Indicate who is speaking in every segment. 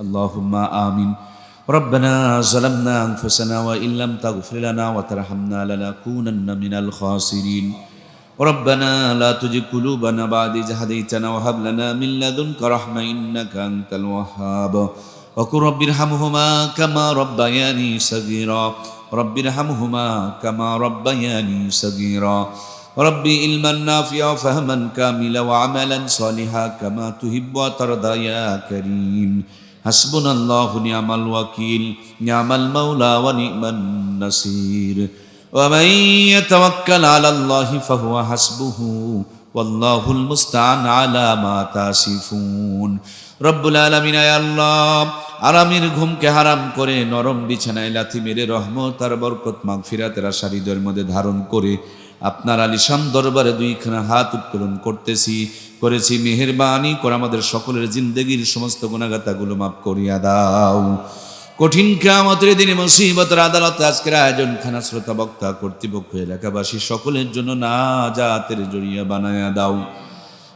Speaker 1: اللهم آمين. ربنا ظلمنا أنفسنا وإن لم تغفر لنا وترحمنا لنكونن من الخاسرين. ربنا لا تزغ قلوبنا بعد إذ هديتنا وهب لنا من لدنك رحمة إنك أنت الوهاب. وقل رب ارحمهما كما ربياني صغيرا. رب ارحمهما كما ربياني صغيرا. ربي علما نافعا وفهما كاملا وعملا صالحا كما تحب وترضى يا كريم. হাসবুন আল্লাহ নিয়ামাল ওয়াকিল, নিয়ামাল মাওলা ওয়া নিমান নাসির। ওয়া মান ইয়াতাওয়াক্কাল আলাল্লাহি ফাহুয়া হাসবুহু, ওয়াল্লাহুল মুস্তাআন আলা মা তাসিফুন। রব্বুল আলামিন, আয় আল্লাহ, আরামের ঘুমকে হারাম করে নরম বিছানায় লাথি মেরে রহমত আর বরকত মাগফিরাতের আশা হৃদয়ের মধ্যে ধারণ করে আপনার আলিশান দরবারে দুইখানা হাত উত্তোলন করতেছি। করেছি মেহেরবানি, করে আমাদের সকলের জিন্দগির সমস্ত গুণাগাতাগুলো মাফ করিয়া দাও। কঠিন কামতের দিনে মুসিবতের আদালতে আজকের আয়োজন খানা শ্রোতা বক্তা, কর্তৃপক্ষ, এলাকাবাসী সকলের জন্য না জাতের জড়িয়া বানায়া দাও।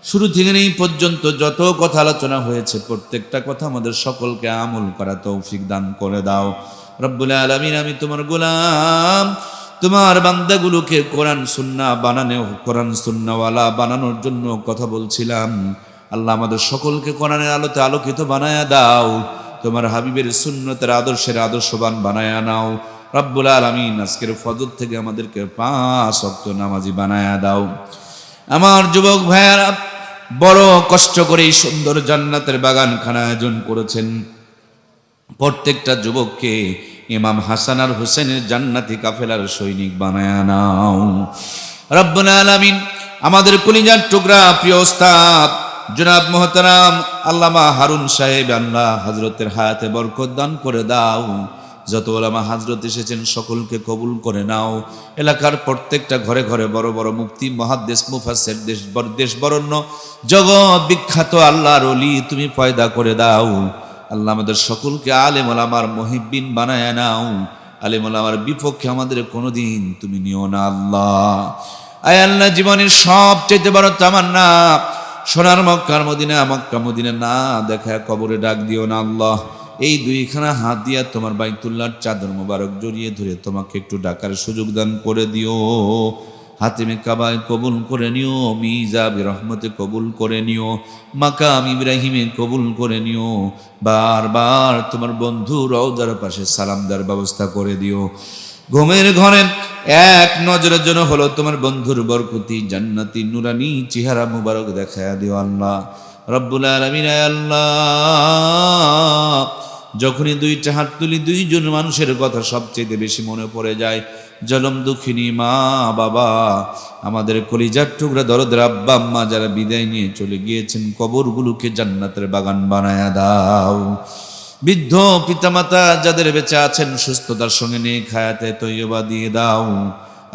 Speaker 1: শুরু থেকে এই পর্যন্ত যত কথা আলোচনা হয়েছে, প্রত্যেকটা কথা আমাদের সকলকে আমল করা তৌফিক দান করে দাও। রব্বুল আলমিন, আমি তোমার গোলাম। তোমার বান্দাগুলোকে কোরআন সুন্না বানানো কোরআন সুন্নাওয়ালা বানানোর জন্য কথা বলছিলাম। আল্লাহ আমাদের সকলকে কোরআনের আলোতে আলোকিত বানায়া দাও। তোমার হাবিবের সুন্নতের আদর্শের আদর্শবান বানায়া নাও। রব্বুল আলমিন আজকের ফজর থেকে আমাদেরকে পাঁচ অক্ত নামাজি বানায়া দাও। আমার যুবক ভাইয়ারা, বড় কষ্ট করে এই সুন্দর জান্নাতের বাগানখানা আয়োজন করেছেন। প্রত্যেকটা যুবককে ইমাম হাসান আর হোসেনের জান্নাতি কাফেলার সৈনিক বানায় নাও। রব্বুল আলামিন আমাদের কলিজার টুকরা, প্রিয় ওস্তাদ, জনাব মোহতারাম আল্লামা হারুন সাহেব, আল্লাহ হজরতের হায়াতে বরকত দান করে দাও। যত ওলামা হাজরত এসেছেন সকলকে কবুল করে নাও। এলাকার প্রত্যেকটা ঘরে ঘরে বড় বড় মুক্তি মহাদেশ মুফাসের দেশ দেশ বরণ্য জগৎ বিখ্যাত আল্লাহর অলি তুমি পয়দা করে দাও। আল্লাহ আমাদের সকলকে আলেম ওলামার মহিবিন বানায় নাও। আলেম ওলামার বিপক্ষে আমাদের কোনোদিন তুমি নিও না আল্লাহ। আয় আল্লাহ, জীবনের সব চাইতে বড় তামান্না। সোনার মক্কার মদিনা, মক্কা মদিনা না দেখা কবরে ডাক দিও না আল্লাহ। এই দুইখানা হাত দিয়া তোমার বাইতুল্লাহর চাদর মোবারক জড়িয়ে ধরে তোমাকে একটু ডাকার সুযোগ দান করে দিও। হাতিমে কাবায় কবুল করে নিও, মিজাব রহমতে কবুল করে নিও, মাকাম ইব্রাহিমে কবুল করে নিও, বারবার তোমার বন্ধু রওজার পাশে সালাম দেওয়ার ব্যবস্থা করে দিও। ঘুমের ঘরে এক নজরের জন্য হলো তোমার বন্ধুর বরকতি, জান্নাতি, নুরানি চেহারা মুবারক দেখা দিও আল্লাহ। রব্বুল আলমিন আল্লাহ। যখনই দুইটা হাত তুলি, দুইজন মানুষের কথা সবচেয়ে বেশি মনে পড়ে যায়। জলম দুঃখিনী মা, বাবা। আমাদের কলিজার টুকরা দরদের আব্বা, আম্মা যারা বিদায় নিয়ে চলে গিয়েছেন, কবরগুলোকে জান্নাতের বাগান বানায়া দাও। বৃদ্ধ পিতামাতা যাদের বেঁচে আছেন, সুস্থতার সঙ্গে নিয়ে খায়াতে তৈবা দিয়ে দাও।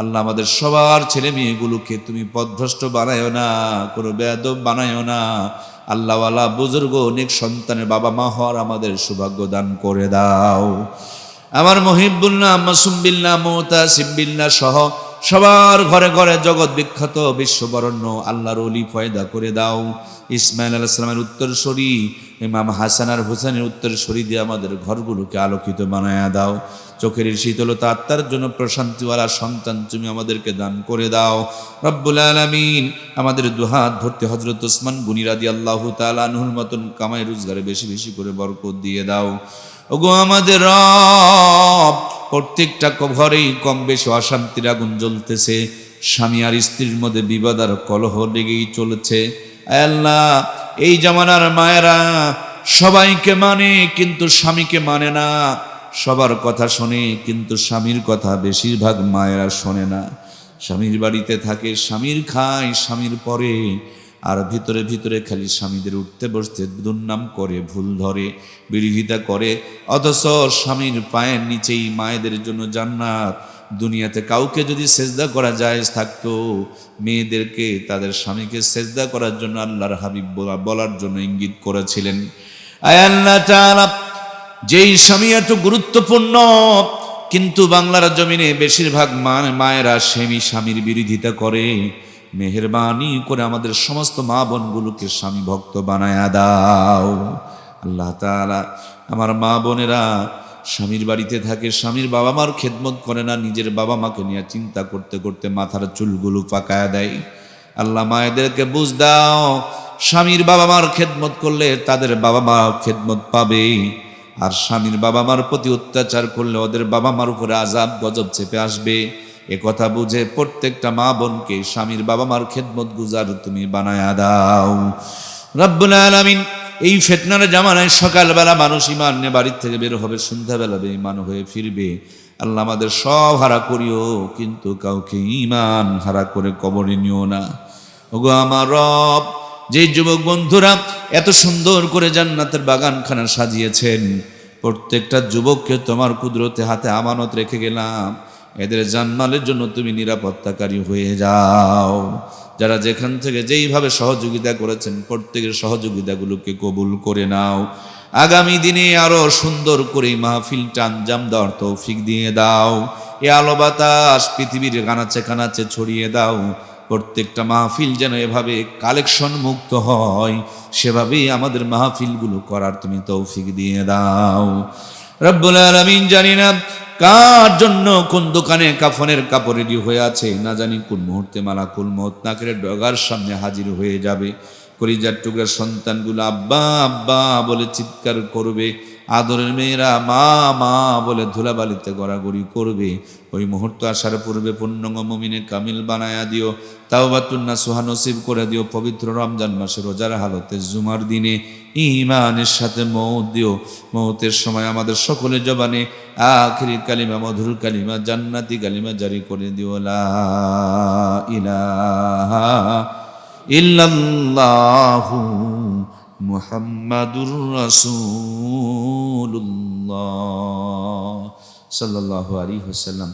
Speaker 1: আল্লাহ আমাদের সবার ছেলে মেয়েগুলোকে তুমি পদভ্রষ্ট বানায়ও না, কোনো বেদব বানায়ও না। আল্লাহওয়ালা বুজুর্গ অনেক সন্তানের বাবা মা হওয়ার আমাদের সৌভাগ্য দান করে দাও। আমার মহিবুল্লাহ মাসুমবিল্লা মমতা সিম্বিল্লা সহ সবার ঘরে ঘরে জগৎ বিখ্যাত বিশ্ববরণ্য আল্লাহর অলি ফয়দা করে দাও। ইসমাইল আল্লাহ সালামের উত্তরস্বরী ইমাম হাসান আর হুসানের উত্তরস্বরী দিয়ে আমাদের ঘরগুলোকে আলোকিত বানায়া দাও। চোখের শীতলতা আত্মার জন্য প্রশান্তিওয়ালা সন্তান তুমি আমাদেরকে দান করে দাও। রব্বুল আলমিন, আমাদের দুহাত ভর্তি হজরত ওসমান গুনিরাদি আল্লাহ তালানহুর মতন কামাই রোজগারে বেশি বেশি করে বরকত দিয়ে দাও। ওগো আমাদের রব প্রত্যেকটা ঘরেই কম বেশি অশান্তির আগুন জ্বলতেছে। স্বামী আর স্ত্রীর মধ্যে বিবাদ আর কলহ লেগেই চলেছে। আল্লাহ, এই জামানার মায়েরা সবাইকে মানে কিন্তু স্বামীকে মানে না। সবার কথা শোনে, কিন্তু স্বামীর কথা বেশিরভাগ মায়েরা শোনে না। স্বামীর বাড়িতে থাকে, স্বামীর খায়, স্বামীর পরে আর ভিতরে ভিতরে খালি স্বামীদের উঠতে বসতে দুর্নাম করে, ভুল ধরে, বিরোধিতা করে। অথচ স্বামীর পায়ের নিচেই মায়েদের জন্য জান্নাত। দুনিয়াতে কাউকে যদি সেজদা করা যায় থাকতো, মেয়েদেরকে তাদের স্বামীকে সেজদা করার জন্য আল্লাহর হাবিব বলার জন্য ইঙ্গিত করেছিলেন। যেই স্বামী এত গুরুত্বপূর্ণ, কিন্তু বাংলার জমিনে বেশিরভাগ মায়েরা স্বামী স্বামীর বিরোধিতা করে। মেহেরবানি করে আমাদের সমস্ত মা বোনগুলোকে স্বামী ভক্ত বানায়া দাও। আল্লাহ তাআলা আমার মা বোনেরা স্বামীর বাড়িতে থাকে, স্বামীর বাবা মার খেদমত করে না, নিজের বাবা মাকে নিয়ে চিন্তা করতে করতে মাথার চুলগুলো পাকায় দেয়। আল্লাহ মায়েদেরকে বুঝ দাও, স্বামীর বাবা মার খেদমত করলে তাদের বাবা মা খেদমত পাবে। আর স্বামীর বাবা মার প্রতি অত্যাচার করলে ওদের বাবা মার উপরে আজাব গজব চেপে আসবে। এ কথা বুঝে প্রত্যেকটা মা বোনকে স্বামীর বাবা মার খেদমত গুজার তুমি বানায়া দাও। রব্বুল আলামিন, এই ফেতনার জামানায় সকালবেলা মানুষ ইমান নিয়ে বাড়ির থেকে বের হবে, সন্ধ্যাবেলা বেঈমান হয়ে ফিরবে। আল্লাহ আমাদের সব হারা করিও, কিন্তু কাউকে ইমান হারা করে কবরে নিও না। ওগো আমার রব, যে যুবক বন্ধুরা এত সুন্দর করে জান্নাতের বাগানখানা সাজিয়েছেন, প্রত্যেকটা যুবককে তোমার কুদরতে হাতে আমানত রেখে গেলাম। এদের জানমালের জন্য তুমি নিরাপত্তাকারী হয়ে যাও। যারা যেখান থেকে যেইভাবে সহযোগিতা করেছেন, প্রত্যেকের সহযোগিতাগুলোকে কবুল করে নাও। আগামী দিনে আরও সুন্দর করে মাহফিলটা আঞ্জাম দেওয়ার তৌফিক দিয়ে দাও। এ আলো বাতাস পৃথিবীর কানাচে কানাচে ছড়িয়ে দাও। প্রত্যেকটা মাহফিল যেন এভাবে কালেকশন মুক্ত হয়, সেভাবেই আমাদের মাহফিলগুলো করার তুমি তৌফিক দিয়ে দাও। রব্বুল আলামিন জানি না কার জন্য কোন দোকানে কাফনের কাপড় রেডি হয়ে আছে? না জানি কোন মুহূর্তে মালাকুল মত নাকের ডগার সামনে হাজির হয়ে যাবে। কলিজার টুকরার সন্তানগুলো আব্বা আব্বা বলে চিৎকার করবে। আদরের মেয়েরা মা মা বলে ধুলাবালিতে গড়াগড়ি করবে। ওই মুহূর্ত আসার পূর্বে পূর্ণঙ্গ মমিনে কামিল বানায়া দিও। তাওবাতুন্না সোহা নসিব করে দিও। পবিত্র রমজান মাসে রোজার হালতে জুমার দিনে ইমানের সাথে মৌত দিও। মৌতের সময় আমাদের সকলের জবানে আখিরি কালিমা, মধুর কালিমা, জান্নাতি কালিমা জারি করে দিও, লা মুহাম্মাদুর রাসূলুল্লাহ সাল্লাল্লাহু আলাইহি ওয়াসাল্লাম।